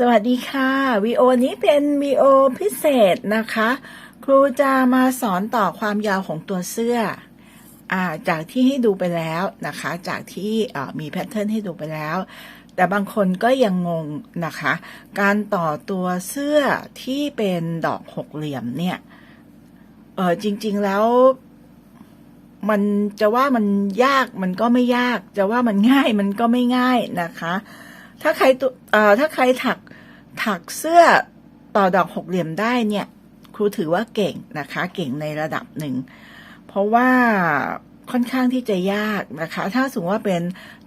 สวัสดีค่ะวีโอนี้เป็นวีโอพิเศษนะคะ ครูจะมาสอนต่อความยาวของตัวเสื้ออาจากที่ให้ดูไปแล้วนะคะ จากที่มีแพทเทิร์นให้ดูไปแล้ว แต่บางคนก็ยังงงนะคะ การต่อตัวเสื้อที่เป็นดอกหกเหลี่ยมเนี่ยเออจริง ๆแล้วมันจะว่ามันยากมันก็ไม่ยาก จะว่ามันง่ายมันก็ไม่ง่ายนะคะ ถ้าใครตัวถ้าใครถักถักเสื้อต่อดอกหกเหลี่ยมได้เนี่ยครูถือว่าเก่งนะคะ เก่งในระดับหนึ่ง เพราะว่าค่อนข้างที่จะยากนะคะ ถ้าสมมติว่าเป็น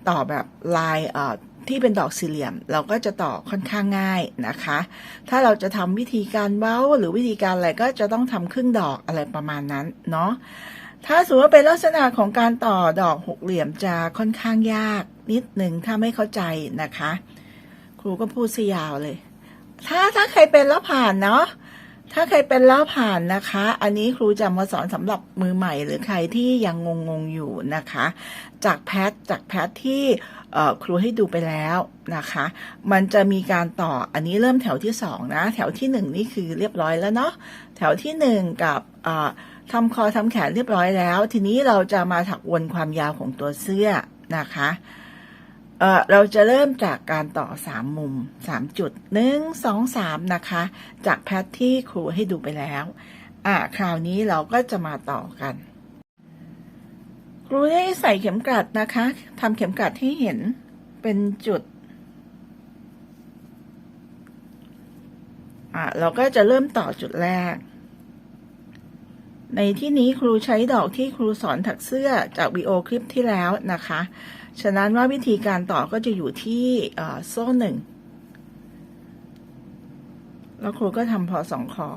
ต่อแบบลายเอ่อที่เป็นดอกสี่เหลี่ยม เราก็จะต่อค่อนข้างง่ายนะคะ ถ้าเราจะทำวิธีการเว้าหรือวิธีการอะไรก็จะต้องทำครึ่งดอกอะไรประมาณนั้นเนาะถ้าสมมติว่าเป็นลักษณะของการต่อดอกหกเหลี่ยมจะค่อนข้างยาก นิดหนึ่งถ้าไม่เข้าใจนะคะ ครูก็พูดซะยาวเลย ถ้าถ้าใครเป็นแล้วผ่านเนาะถ้าใครเป็นแล้วผ่านนะคะ อันนี้ครูจะมาสอนสำหรับมือใหม่หรือใครที่ยังงงงอยู่นะคะ จากแพทจากแพทที่ครูให้ดูไปแล้วนะคะ มันจะมีการต่ออันนี้เริ่มแถวที่สองนะ แถวที่หนึ่งนี่คือเรียบร้อยแล้วเนาะแถวที่หนึ่งกับทำคอทำแขนเรียบร้อยแล้ว ทีนี้เราจะมาถักวนความยาวของตัวเสื้อนะคะ เเราจะเริ่มจากการต่อสามมุมสามจุดหนึ่งสองสามนะคะ จากแพทที่ครูให้ดูไปแล้ว อะคราวนี้เราก็จะมาต่อกัน ครูให้ใส่เข็มกลัดนะคะทำเข็มกลัดให้เห็นเป็นจุด อะเราก็จะเริ่มต่อจุดแรก ในที่นี้ครูใช้ดอกที่ครูสอนถักเสื้อจากวีโอคลิปที่แล้วนะคะ ฉะนั้นว่าวิธีการต่อก็จะอยู่ที่โซ่หนึ่ง แล้วครูก็ทำพอสองคอ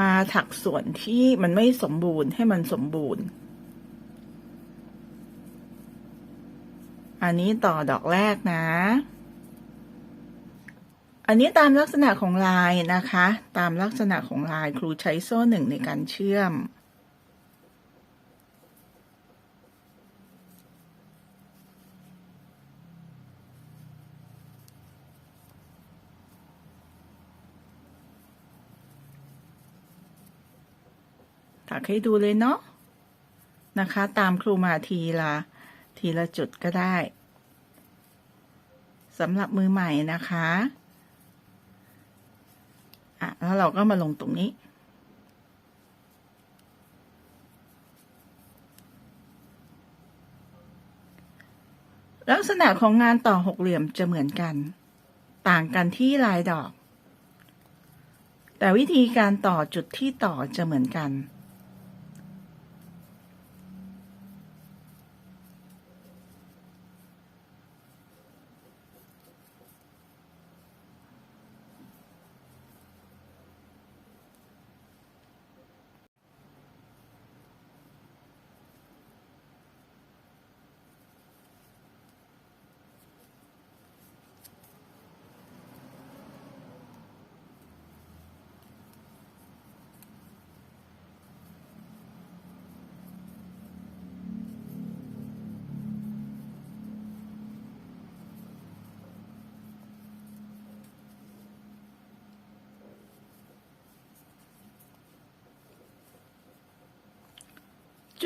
มาถักส่วนที่มันไม่สมบูรณ์ให้มันสมบูรณ์ อันนี้ต่อดอกแรกนะ อันนี้ตามลักษณะของลายนะคะ ตามลักษณะของลายครูใช้โซ่หนึ่งในการเชื่อม กให้ดูเลยเนาะนะคะ ตามครูมาทีละทีละจุดก็ได้สำหรับมือใหม่นะคะอะแล้วเราก็มาลงตรงนี้ ลักษณะของงานต่อหกเหลี่ยมจะเหมือนกัน ต่างกันที่ลายดอก แต่วิธีการต่อจุดที่ต่อจะเหมือนกัน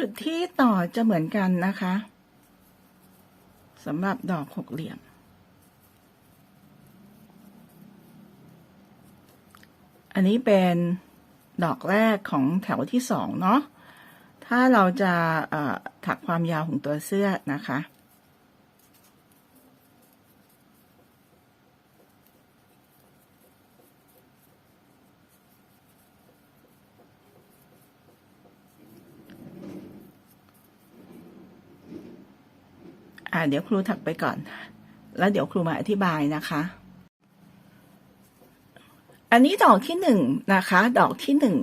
จุดที่ต่อจะเหมือนกันนะคะสำหรับดอกหกเหลี่ยม อันนี้เป็นดอกแรกของแถวที่สองเนาะ ถ้าเราจะถักความยาวของตัวเสื้อนะคะ อ่าเดี๋ยวครูถักไปก่อน แล้วเดี๋ยวครูมาอธิบายนะคะ อันนี้ดอกที่หนึ่งนะคะ ดอกที่หนึ่ง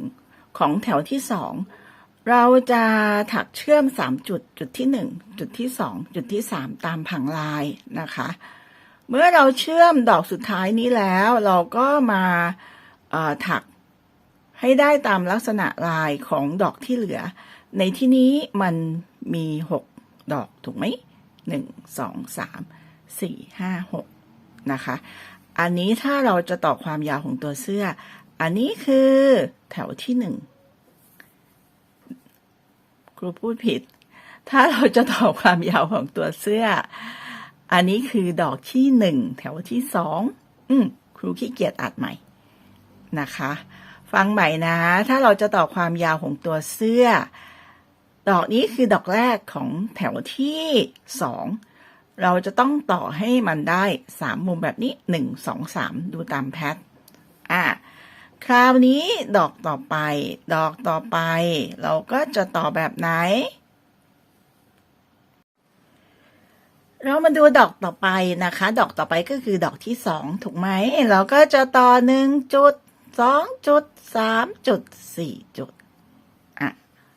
ของแถวที่สองเราจะถักเชื่อมสามจุด จุดที่หนึ่งจุดที่สองจุดที่สามตามผังลายนะคะ เมื่อเราเชื่อมดอกสุดท้ายนี้แล้ว เราก็มาถักให้ได้ตามลักษณะลายของดอกที่เหลือ ในที่นี้มันมีหกดอกถูกไหม หนึ่งสองสามสี่ห้าหกนะคะ อันนี้ถ้าเราจะต่อความยาวของตัวเสื้อ อันนี้คือแถวที่หนึ่งครูพูดผิด ถ้าเราจะต่อความยาวของตัวเสื้อ อันนี้คือดอกที่หนึ่งแถวที่สองอืมครูขี้เกียจอัดใหม่นะคะ ฟังใหม่นะ ถ้าเราจะต่อความยาวของตัวเสื้อ ดอกนี้คือดอกแรกของแถวที่สองเราจะต้องต่อให้มันได้สามมุมแบบนี้หนึ่งสองสามดูตามแพทอะคราวนี้ดอกต่อไป ดอกต่อไป เราก็จะต่อแบบไหน เรามาดูดอกต่อไปนะคะ ดอกต่อไปก็คือดอกที่สองถูกไหม เราก็จะต่อหนึ่งจุดสองจุดสามจุดสี่จุด อะ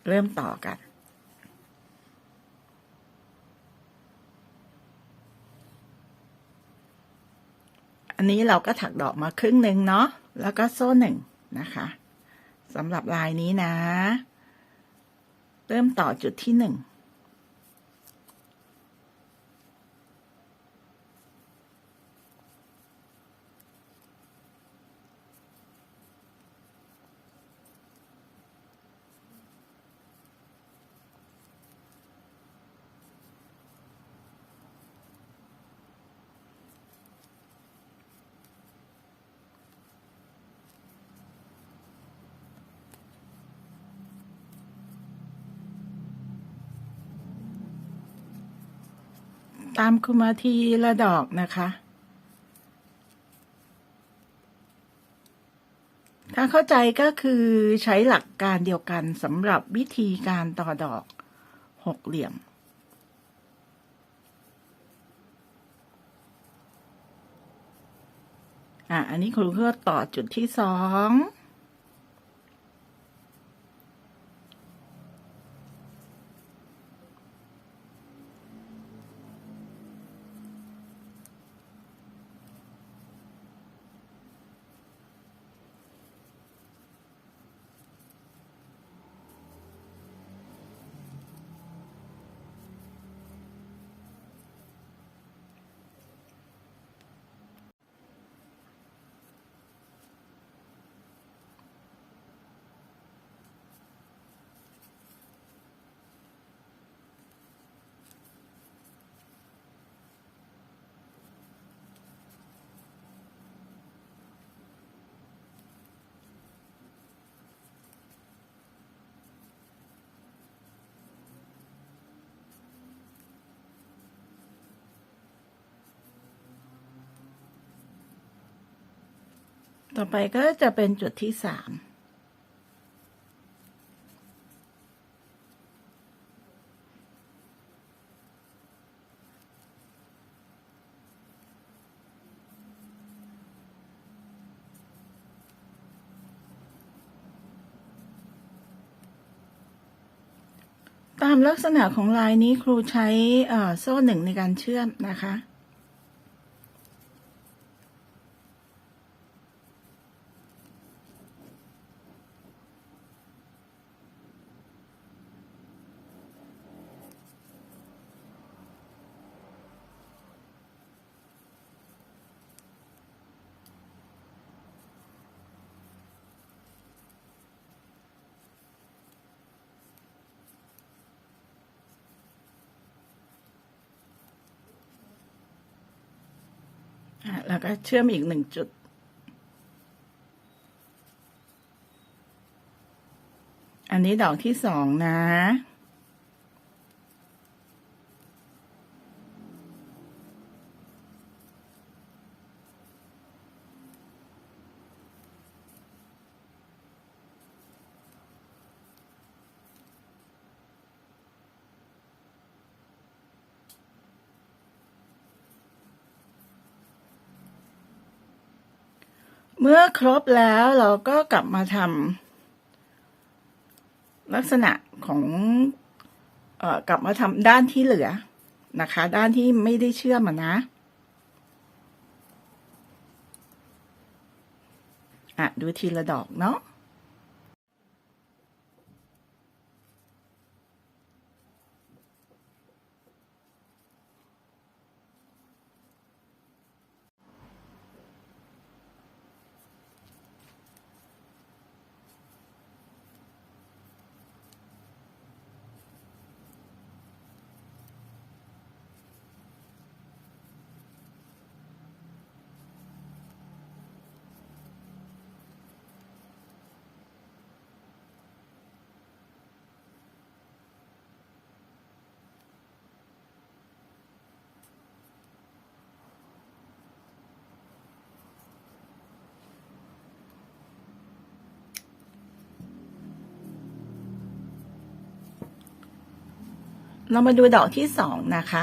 เริ่มต่อกัน อันนี้เราก็ถักดอกมาครึ่งหนึ่งเนาะแล้วก็โซ่หนึ่งนะคะสำหรับลายนี้นะ เริ่มต่อจุดที่หนึ่ง ตามคุมาทีละดอกนะคะ ถ้าเข้าใจก็คือใช้หลักการเดียวกันสำหรับวิธีการต่อดอกหกเหลี่ยม อะ อันนี้ครูก็ต่อจุดที่สอง ต่อไปก็จะเป็นจุดที่สามตามลักษณะของลายนี้ครูใช้โซ่หนึ่งในการเชื่อมนะคะ แล้วก็เชื่อมอีกหนึ่งจุด อันนี้ดอกที่สองนะ เมื่อครบแล้วเราก็กลับมาทำลักษณะของอกลับมาทำด้านที่เหลือนะคะ ด้านที่ไม่ได้เชื่อมนะอะดูทีละดอกเนาะ เรามาดูดอกที่สองนะคะ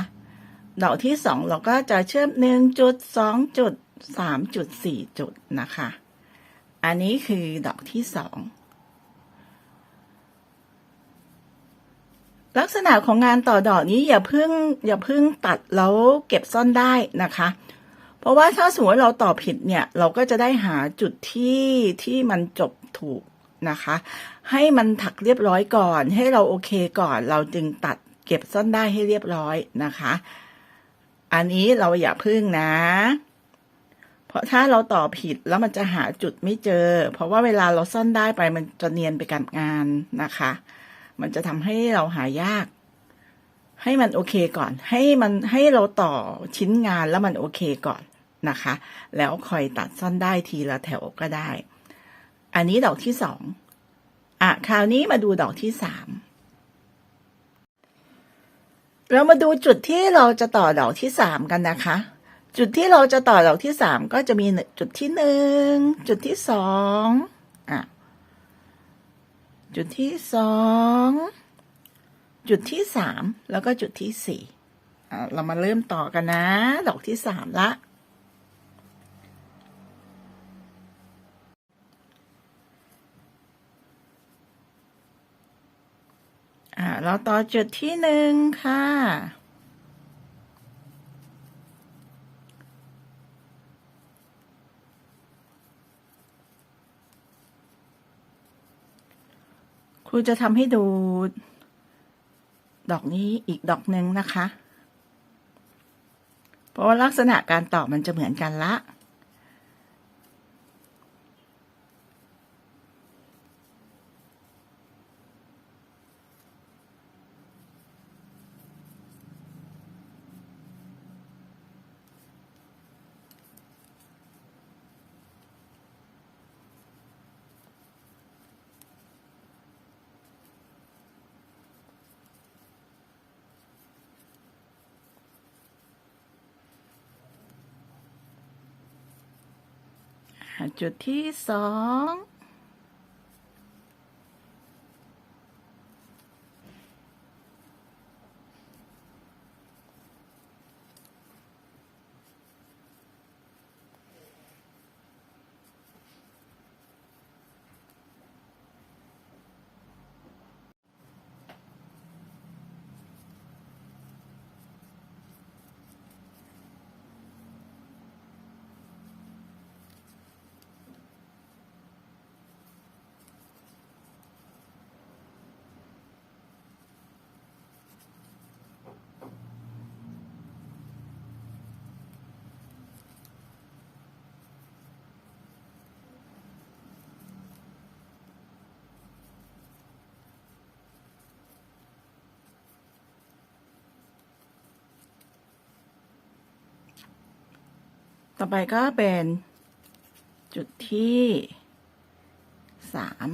ดอกที่สองเราก็จะเชื่อมหนึ่งจุดสองจุดสามจุดสี่จุดนะคะ อันนี้คือดอกที่สองลักษณะของงานต่อดอกนี้อย่าเพิ่งอย่าเพิ่งตัดแล้วเก็บซ่อนได้นะคะ เพราะว่าถ้าสมมติเราต่อผิดเนี่ย เราก็จะได้หาจุดที่ที่มันจบถูกนะคะ ให้มันถักเรียบร้อยก่อน ให้เราโอเคก่อนเราจึงตัด ก็บซ่อนได้ให้เรียบร้อยนะคะ อันนี้เราอย่าพึ่งนะ เพราะถ้าเราต่อผิดแล้วมันจะหาจุดไม่เจอ เพราะว่าเวลาเราซ่อนได้ไปมันจะเนียนไปกับงานนะคะ มันจะทำให้เราหายาก ให้มันโอเคก่อน ให้มันให้เราต่อชิ้นงานแล้วมันโอเคก่อนนะคะ แล้วคอยตัดซ่อนได้ทีละแถวก็ได้ อันนี้ดอกที่สองอะคราวนี้มาดูดอกที่สาม เรามาดูจุดที่เราจะต่อดอกที่สามกันนะคะ จุดที่เราจะต่อดอกที่สามก็จะมีจุดที่หนึ่งจุดที่สองอะจุดที่สองจุดที่สามแล้วก็จุดที่สี่เรามาเริ่มต่อกันนะ ดอกที่สามละ อ่าเราต่อจุดที่หนึ่งค่ะ ครูจะทำให้ดู ดอกนี้อีกดอกหนึ่งนะคะ เพราะว่าลักษณะการต่อมันจะเหมือนกันละ จุดที่สอง ต่อไปก็เป็นจุดที่สาม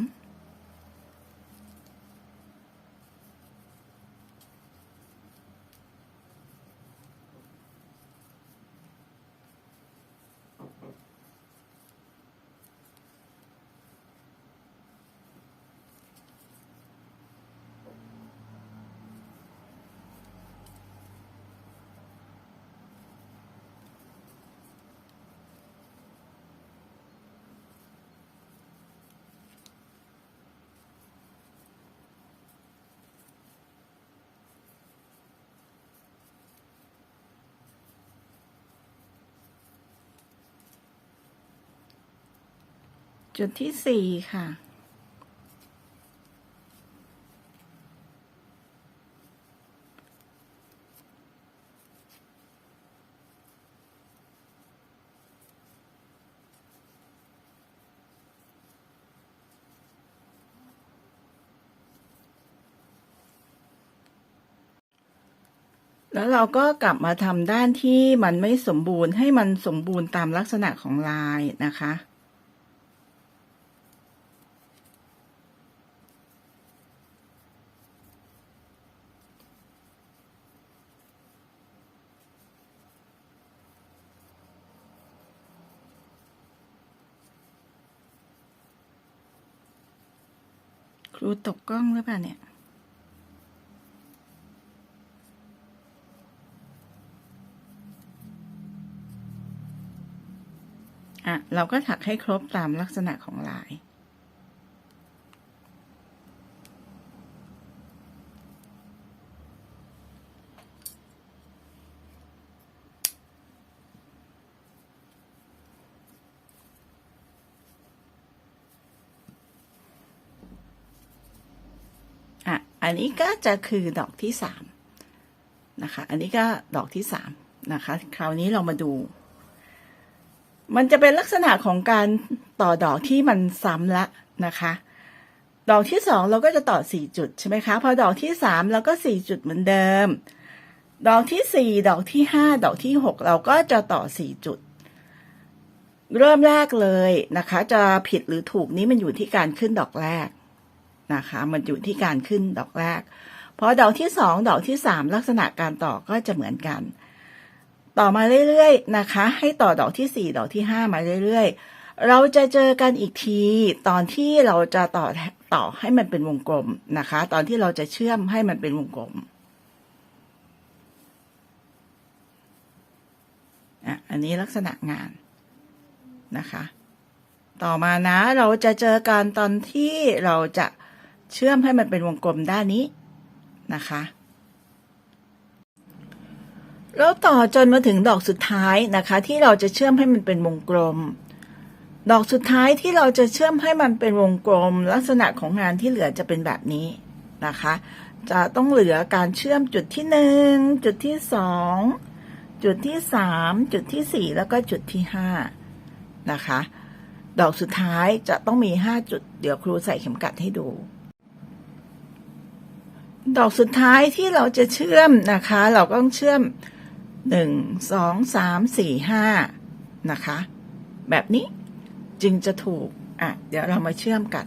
จุดที่สี่ค่ะ แล้วเราก็กลับมาทำด้านที่มันไม่สมบูรณ์ให้มันสมบูรณ์ตามลักษณะของลายนะคะ รูตกกล้องหรือเปล่าเนี่ยอะเราก็ถักให้ครบตามลักษณะของลาย อันนี้ก็จะคือดอกที่สามนะคะ อันนี้ก็ดอกที่สามนะคะ คราวนี้เรามาดู มันจะเป็นลักษณะของการต่อดอกที่มันซ้ำละนะคะ ดอกที่สองเราก็จะต่อสี่จุดใช่ไหมคะ พอดอกที่สามเราก็สี่จุดเหมือนเดิม ดอกที่สี่ดอกที่ห้าดอกที่หกเราก็จะต่อสี่จุด เริ่มแรกเลยนะคะ จะผิดหรือถูกนี้มันอยู่ที่การขึ้นดอกแรก นะคะ มันอยู่ที่การขึ้นดอกแรกพอดอกที่สองดอกที่สามลักษณะการต่อก็จะเหมือนกัน ต่อมาเรื่อยๆนะคะ ให้ต่อดอกที่สี่ดอกที่ห้ามาเรื่อยๆ เราจะเจอกันอีกที ตอนที่เราจะต่อต่อให้มันเป็นวงกลมนะคะ ตอนที่เราจะเชื่อมให้มันเป็นวงกลมอะอันนี้ลักษณะงานนะคะ ต่อมานะเราจะเจอกันตอนที่เราจะ เชื่อมให้มันเป็นวงกลมด้านนี้นะคะ แล้วต่อจนมาถึงดอกสุดท้ายนะคะ ที่เราจะเชื่อมให้มันเป็นวงกลม ดอกสุดท้ายที่เราจะเชื่อมให้มันเป็นวงกลม ลักษณะของงานที่เหลือจะเป็นแบบนี้นะคะ จะต้องเหลือการเชื่อมจุดที่หนึ่งจุดที่สองจุดที่สามจุดที่สี่แล้วก็จุดที่ห้านะคะ ดอกสุดท้ายจะต้องมีห้าจุด เดี๋ยวครูใส่เข็มกัดให้ดู ดอกสุดท้ายที่เราจะเชื่อมนะคะ เราก็ต้องเชื่อมหนึ่งสองสามสี่ห้านะคะ แบบนี้จึงจะถูก อะ เดี๋ยวเรามาเชื่อมกัน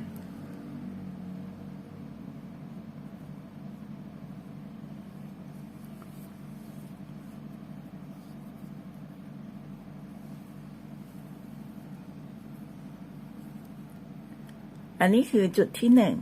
อันนี้คือจุดที่หนึ่ง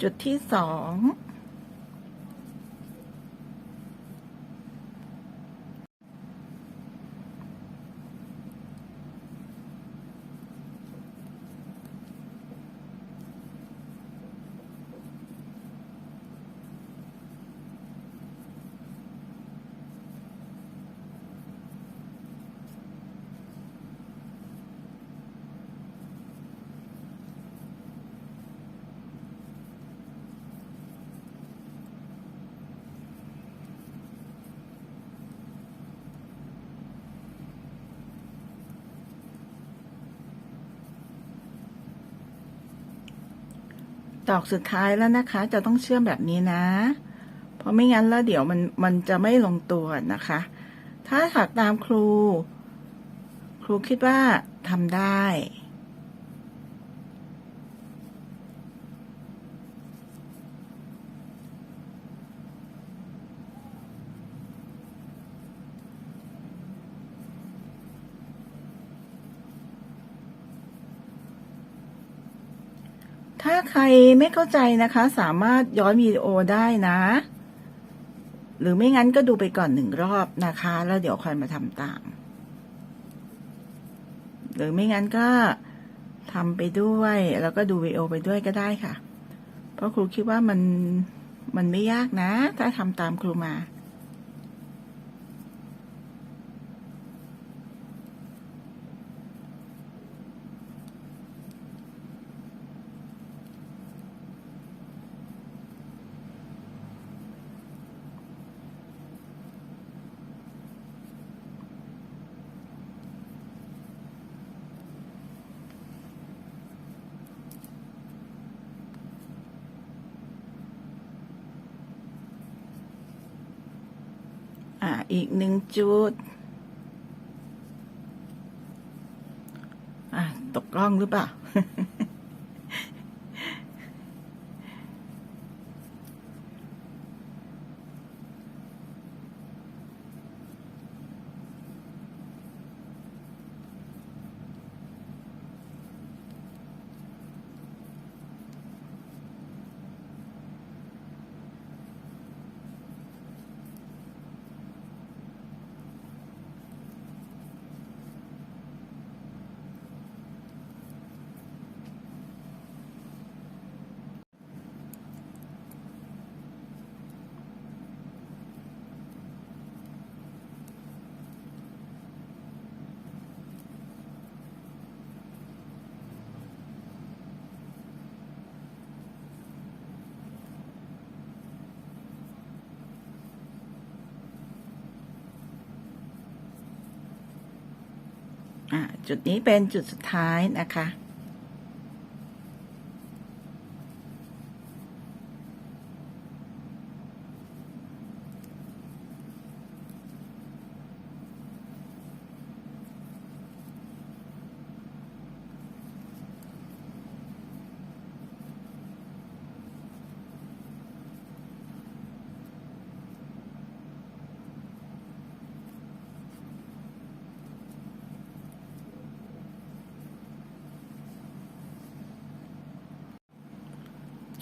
จุดที่สอง ดอกสุดท้ายแล้วนะคะ จะต้องเชื่อมแบบนี้นะ เพราะไม่งั้นแล้วเดี๋ยวมันมันจะไม่ลงตัวนะคะ ถ้าถักตามครู ครูคิดว่าทำได้ ถ้า ใครไม่เข้าใจนะคะ สามารถย้อนวิดีโอได้นะ หรือไม่งั้นก็ดูไปก่อนหนึ่งรอบนะคะ แล้วเดี๋ยวค่อยมาทำตาม หรือไม่งั้นก็ทำไปด้วย แล้วก็ดูวิดีโอไปด้วยก็ได้ค่ะ เพราะครูคิดว่ามันมันไม่ยากนะ ถ้าทำตามครูมา อีกหนึ่งจุด อ่าตกกล้องหรือเปล่า อ่า จุดนี้เป็นจุดสุดท้ายนะคะ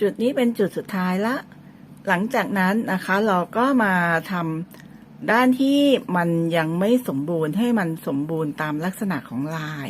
จุดนี้เป็นจุดสุดท้ายละ หลังจากนั้นนะคะเราก็มาทำด้านที่มันยังไม่สมบูรณ์ให้มันสมบูรณ์ตามลักษณะของลาย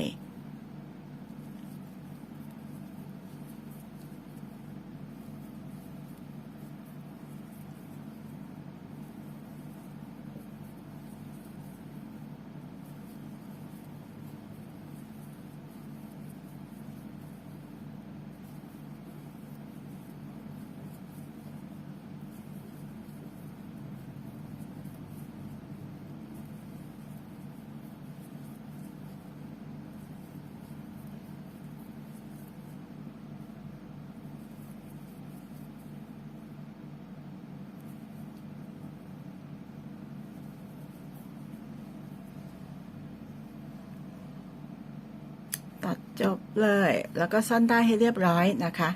จบเลย แล้วก็ซ่อนได้ให้เรียบร้อยนะคะ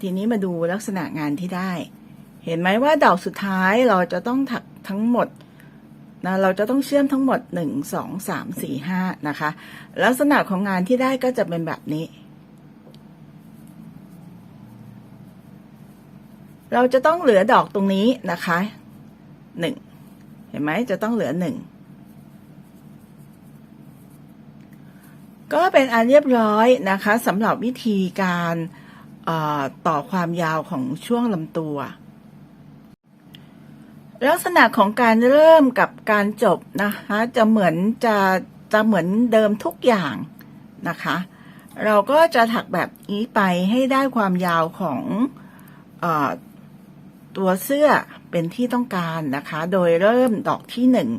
ทีนี้มาดูลักษณะงานที่ได้ เห็นไหมว่าดอกสุดท้ายเราจะต้องถักทั้งหมดนะเราจะต้องเชื่อมทั้งหมด 1 2 3 4 5 นะคะ ลักษณะของงานที่ได้ก็จะเป็นแบบนี้ เราจะต้องเหลือดอกตรงนี้นะคะ 1 เห็นไหมจะต้องเหลือ 1 ก็เป็นอันเรียบร้อยนะคะสำหรับวิธีการต่อความยาวของช่วงลำตัว ลักษณะของการเริ่มกับการจบนะคะจะเหมือนจะจะเหมือนเดิมทุกอย่างนะคะ เราก็จะถักแบบนี้ไปให้ได้ความยาวของออตัวเสื้อเป็นที่ต้องการนะคะ โดยเริ่มดอกที่หนึ่ง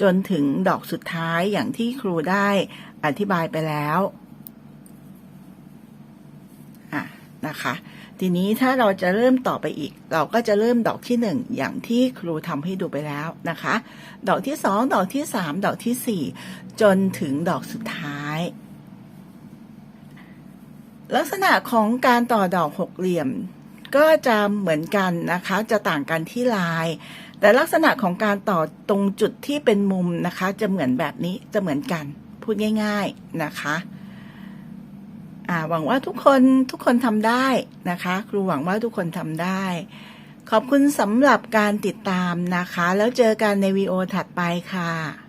จนถึงดอกสุดท้ายอย่างที่ครูได้ อธิบายไปแล้วอะนะคะ ทีนี้ถ้าเราจะเริ่มต่อไปอีก เราก็จะเริ่มดอกที่หนึ่งอย่างที่ครูทำให้ดูไปแล้วนะคะ ดอกที่สองดอกที่สามดอกที่สี่จนถึงดอกสุดท้าย ลักษณะของการต่อดอกหกเหลี่ยม ก็จะเหมือนกันนะคะ จะต่างกันที่ลาย แต่ลักษณะของการต่อตรงจุดที่เป็นมุมนะคะ จะเหมือนแบบนี้จะเหมือนกัน พูดง่าย ๆนะคะหวังว่าทุกคนทุกคนทำได้นะคะ ครูหวังว่าทุกคนทำได้ ขอบคุณสำหรับการติดตามนะคะ แล้วเจอกันในวีดีโอถัดไปค่ะ